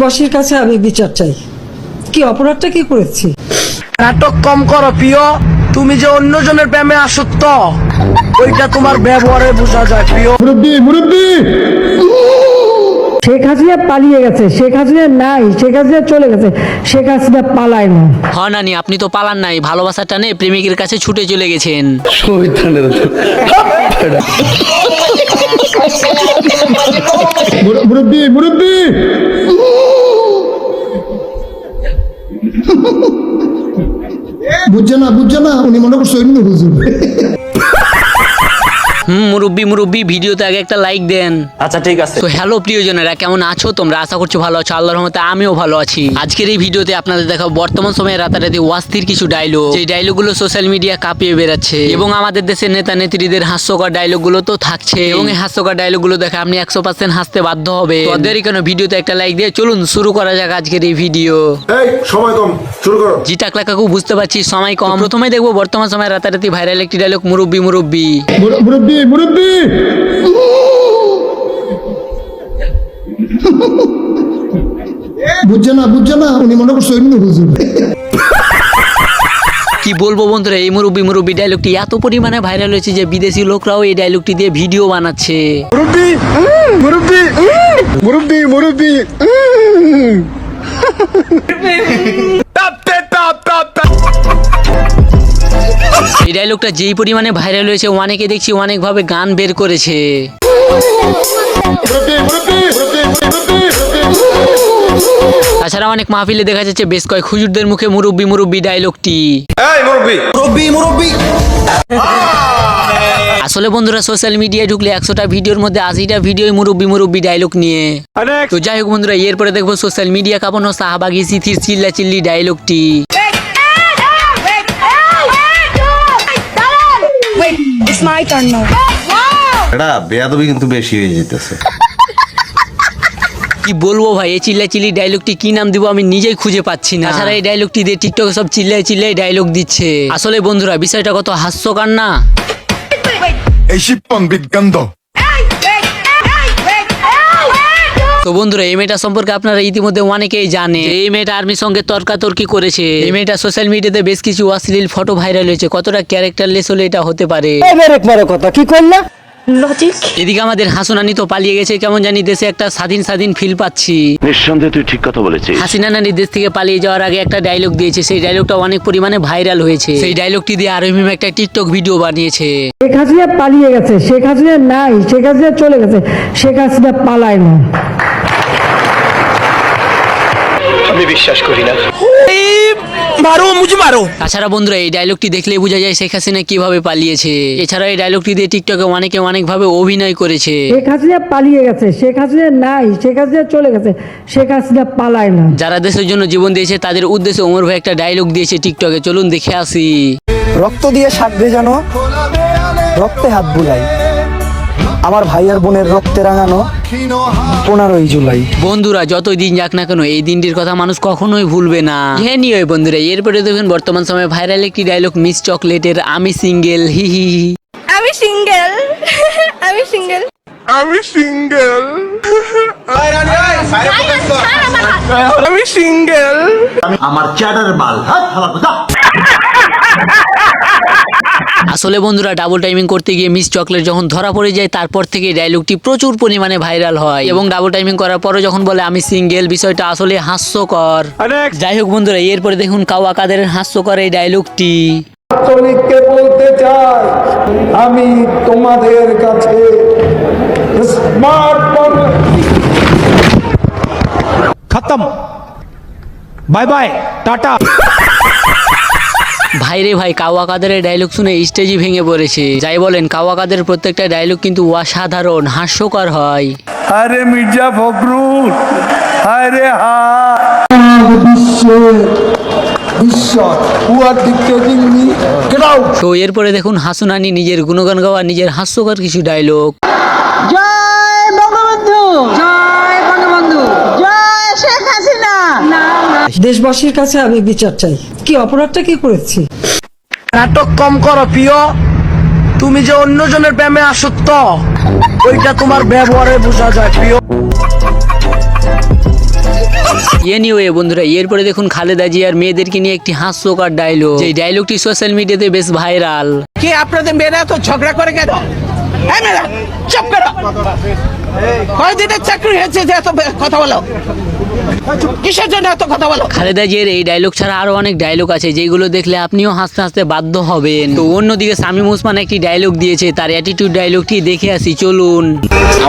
বসের কাছে আমি বিচার চাই। কি অপরাধটা কি করেছি? নাটক কম করো প্রিয় তুমি যে অন্যজনের প্রেমে আসক্ত ওইটা তোমার ব্যবহারে বোঝা যায় প্রিয়। মুরব্বী মুরব্বী! শেখ হাসিনা পালিয়ে গেছে শেখ হাসিনা নাই শেখ হাসিনা চলে গেছে শেখ হাসিনা পালায় না। হ নানি আপনি তো পালান নাই ভালোবাসার টানে প্রেমিকের কাছে ছুটে চলে গেছেন। মুর- মুরব্বী মুরব্বী! বুঝছে না বুঝছে না উনি মনে করছে অন্য হুজুর। হুম মুরব্বি মুরব্বি ভিডিওতে আগে একটা লাইক দেন। আচ্ছা ঠিক আছে। তো হ্যালো প্রিয়জনেরা কেমন আছো তোমরা? আশা করছ ভালো আছো। আল্লাহর রহমতে আমিও ভালো আছি। আজকের এই ভিডিওতে আপনাদের দেখাবো বর্তমান সময়ে রাতারাতি ওয়াস্তির কিছু ডায়লগ সেই ডায়লগগুলো সোশ্যাল মিডিয়া কাঁপিয়ে বেড়াচ্ছে এবং আমাদের দেশের নেতা নেত্রীদের হাস্যকর ডায়লগগুলো তো থাকছে। এবং এই হাস্যকর ডায়লগগুলো দেখে আপনি একশো পার্সেন্ট হাসতে বাধ্য হবে। তো দেরি কেন? ভিডিওতে একটা লাইক দিয়ে চলুন শুরু করা যাক আজকের এই ভিডিও এই সময় কম শুরু করো। জি টাকলা কাকু বুঝতে পারছি সময় কম। প্রথমে দেখব বর্তমান সময়ে রাতারাতি ভাইরাল একটি ডায়লগ মুরব্বি মুরব্বি। মুর- মুরব্বী মুরব্বী! বুঝছে না বুঝছে না উনি মনে করছে অন্য হুজুর। কি বলব বন্ধুরা এই মুরব্বি মুরব্বি ডায়লগটি এত পরিমাণে ভাইরাল হয়েছে যে বিদেশি লোকরাও এই ডায়লগটি দিয়ে ভিডিও বানাচ্ছে। মুরব্বী মুরব্বী মুরব্বী মুরব্বী। ডায়লগটা যেই পরিমাণে ভাইরাল হয়েছে অনেকে দেখছি অনেকভাবে গান বের করেছে। তাছাড়া অনেক মাহফিলে দেখা যাচ্ছে বেশ কয়েক হুজুরদের মুখে মুরব্বি মুরব্বি ডায়লগটি আসলে বন্ধুরা সোশ্যাল মিডিয়ায় ঢুকলে একশোটা ভিডিওর মধ্যে আশিটা ভিডিওই মুরব্বি মুরব্বি ডায়লগ নিয়ে। তো যাই হোক বন্ধুরা এরপরে দেখব সোশ্যাল মিডিয়া কাঁপানো শাহবাগি সিথির চিল্লা চিল্লি ডায়লগটি it's my turn now. এটা বেয়াদবি কিন্তু বেশি হয়ে যেতেছে কি বলব ভাই এই চিল্লা চিল্লি ডায়লগটি কি নাম দিব আমি নিজেই খুঁজে পাচ্ছি না। তাছাড়া এই ডায়লগটি দিয়ে টিকটকে সব চিল্লাই চিল্লাই ডায়লগ দিচ্ছে। আসলে বন্ধুরা বিষয়টা কত হাস্যকার না? এই শিপন বিজ্ঞান্ত তো বন্ধুরা এই মেয়েটা সম্পর্কে আপনারা ইতিমধ্যে অনেকেই জানে এই মেয়েটা আর্মির সঙ্গে তর্কাতর্কি করেছে। এই মেয়েটা সোশ্যাল মিডিয়াতে বেশ কিছু অশ্লীল ফটো ভাইরাল হয়েছে। কতটা ক্যারেক্টারলেস হলে এটা হতে পারে? কথা কি করলে. এদিকে আমাদের হাসুনানি তো পালিয়ে গেছে। কেমন জানি দেশে একটা স্বাধীন স্বাধীন ফিল পাচ্ছি। নিঃসন্দেহে তুই ঠিক কথা বলেছিস। হাসিনা নানি দেশ থেকে পালিয়ে যাওয়ার আগে একটা ডায়লগ দিয়েছে। সেই ডায়লগটা অনেক পরিমাণে ভাইরাল হয়েছে। সেই ডায়লগটি দিয়ে আরও মিম একটা টিকটক ভিডিও বানিয়েছে। শেখ হাসিনা পালিয়ে গেছে শেখ হাসিনা নাই শেখ হাসিনা চলে গেছে শেখ হাসিনা পালায় না। মারো মুঝে মারো। তাছাড়া বন্ধুরা এই ডায়লগটি দেখলে বোঝা যায় শেখ হাসিনা কীভাবে পালিয়েছে। এছাড়া এই ডায়লগটি দিয়ে টিকটকে অনেকে অনেকভাবে অভিনয় করেছে। শেখ হাসিনা পালিয়ে গেছে শেখ হাসিনা নাই শেখ হাসিনা চলে গেছে শেখ হাসিনা পালায় না। যারা দেশের জন্য জীবন দিয়েছে তাদের উদ্দেশ্যে ওমর ভাই একটা ডায়লগ দিয়েছে টিকটকে চলুন দেখে আসি। রক্ত দিয়ে শাক ভেজানো রক্তে হাত বুলাই। আমার ভাই আর বোনের রক্তে রাঙানো পনেরোই জুলাই। বন্ধুরা যতই দিন যাক না কেন এই দিনটির কথা মানুষ কখনোই ভুলবে না। হ্যাঁ নিয়ে বন্ধুরা এরপরে দেখবেন বর্তমান সময়ে ভাইরাল একটি ডায়লগ মিস চকলেটের আমি সিঙ্গেল হি হি হি। আমি সিঙ্গেল আমি সিঙ্গেল আমি সিঙ্গেল আমি সিঙ্গেল আমার চ্যাটার যা। আসলে বন্ধুরা ডাবল টাইমিং করতে গিয়ে মিস চকলেট যখন ধরা পড়ে যায় তারপর থেকে ডায়লগটি প্রচুর পরিমাণে ভাইরাল হয়। এবং ডাবল টাইমিং করার পরে যখন বলে আমি সিঙ্গেল বিষয়টা আসলে হাস্যকর। যাই হোক বন্ধুরা এরপরে দেখুন কাওয়া কাদের হাস্যকর এই ডায়লগটি শ্রমিককে বলতে চাই আমি তোমাদের কাছে স্মার্টফোন খতম। Bye bye tata. ভাইরে ভাই কাওয়া কাদের ডায়লগ শুনে স্টেজই ভেঙে পড়েছে। যাই বলেন কাওয়া কাদের প্রত্যেকটা ডায়লগ কিন্তু অসাধারণ হাস্যকর হয়। আরে মির্জা ফখরুল আরে হা। বিশ্বের বিশ্বাস who are dictating me get out তো এরপরে দেখুন হাসুনানি নিজের গুণগান গাওয়া নিজের হাস্যকর কিছু ডায়লগ জয় বঙ্গবন্ধু জয় বঙ্গবন্ধু জয় শেখ হাসিনা। দেশবাসীর কাছে আমি বিচার চাই। কি অপরাধটা কি করেছি? নাটক কম করো প্রিয়। তুমি যে অন্যজনের প্রেমে আসক্ত ওইটা তোমার ব্যবহারে বোঝা যায় প্রিয়। এনিওয়ে বন্ধুরা এরপরে দেখুন খালেদা জিয়ার মেয়েদেরকে নিয়ে একটি হাস্যকর ডায়লগ যে ডায়লগটি সোশ্যাল মিডিয়াতে বেশ ভাইরাল কে আপনাদের মেয়েরা তো ঝগড়া করে কেন? এই মেয়েরা চুপ করো। কয়দিনের চাকরি হয়েছে যে এত কথা বলো? কিসের জন্য এত কথা বলো? খালেদা জিয়ার এই ডায়লগ ছাড়া আরও অনেক ডায়লগ আছে যেগুলো দেখলে আপনিও হাসতে হাসতে বাধ্য হবেন। তো অন্যদিকে সামিম ওসমান একটি ডায়লগ দিয়েছে তার অ্যাটিটিউড ডায়লগটি দেখে আসি চলুন।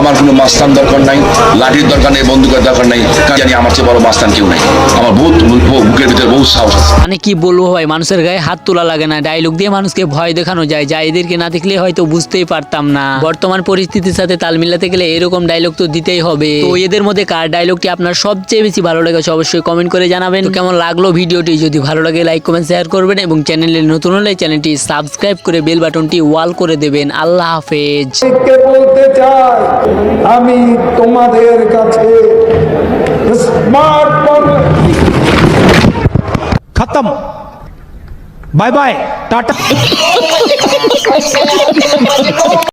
আমার কোনো মাস্তান দরকার নাই লাঠির দরকার নেই বন্দুকের দরকার নাই জানি আমার চেয়ে বড় মাস্তান কেউ নাই। আমার বহুত বুকের ভিতরে বহুত সাহস আছে। মানে কি বলব ভাই মানুষের গায়ে হাত তোলা লাগে না। ডায়লগ দিয়ে মানুষকে ভয় দেখানো যায় যা এদেরকে না দেখলে হয়তো বুঝতেই পারতাম না। বর্তমান পরিস্থিতির সাথে তাল মিলাতে গেলে এরকম ডায়লগ তো দিতেই হবে। তো এদের মধ্যে কার ডায়লগটি আপনার সবচেয়ে বেশি ভালো লেগেছে অবশ্যই কমেন্ট করে জানাবেন। কেমন লাগল ভিডিওটি? যদি ভালো লাগে লাইক কমেন্ট শেয়ার করবেন এবং চ্যানেলে নতুন হলে চ্যানেলটি সাবস্ক্রাইব করে বেল বাটনটি ওয়াল করে দেবেন। আল্লাহ হাফেজ। বলতে চাই আমি তোমাদের কাছে খতম। Bye bye tata.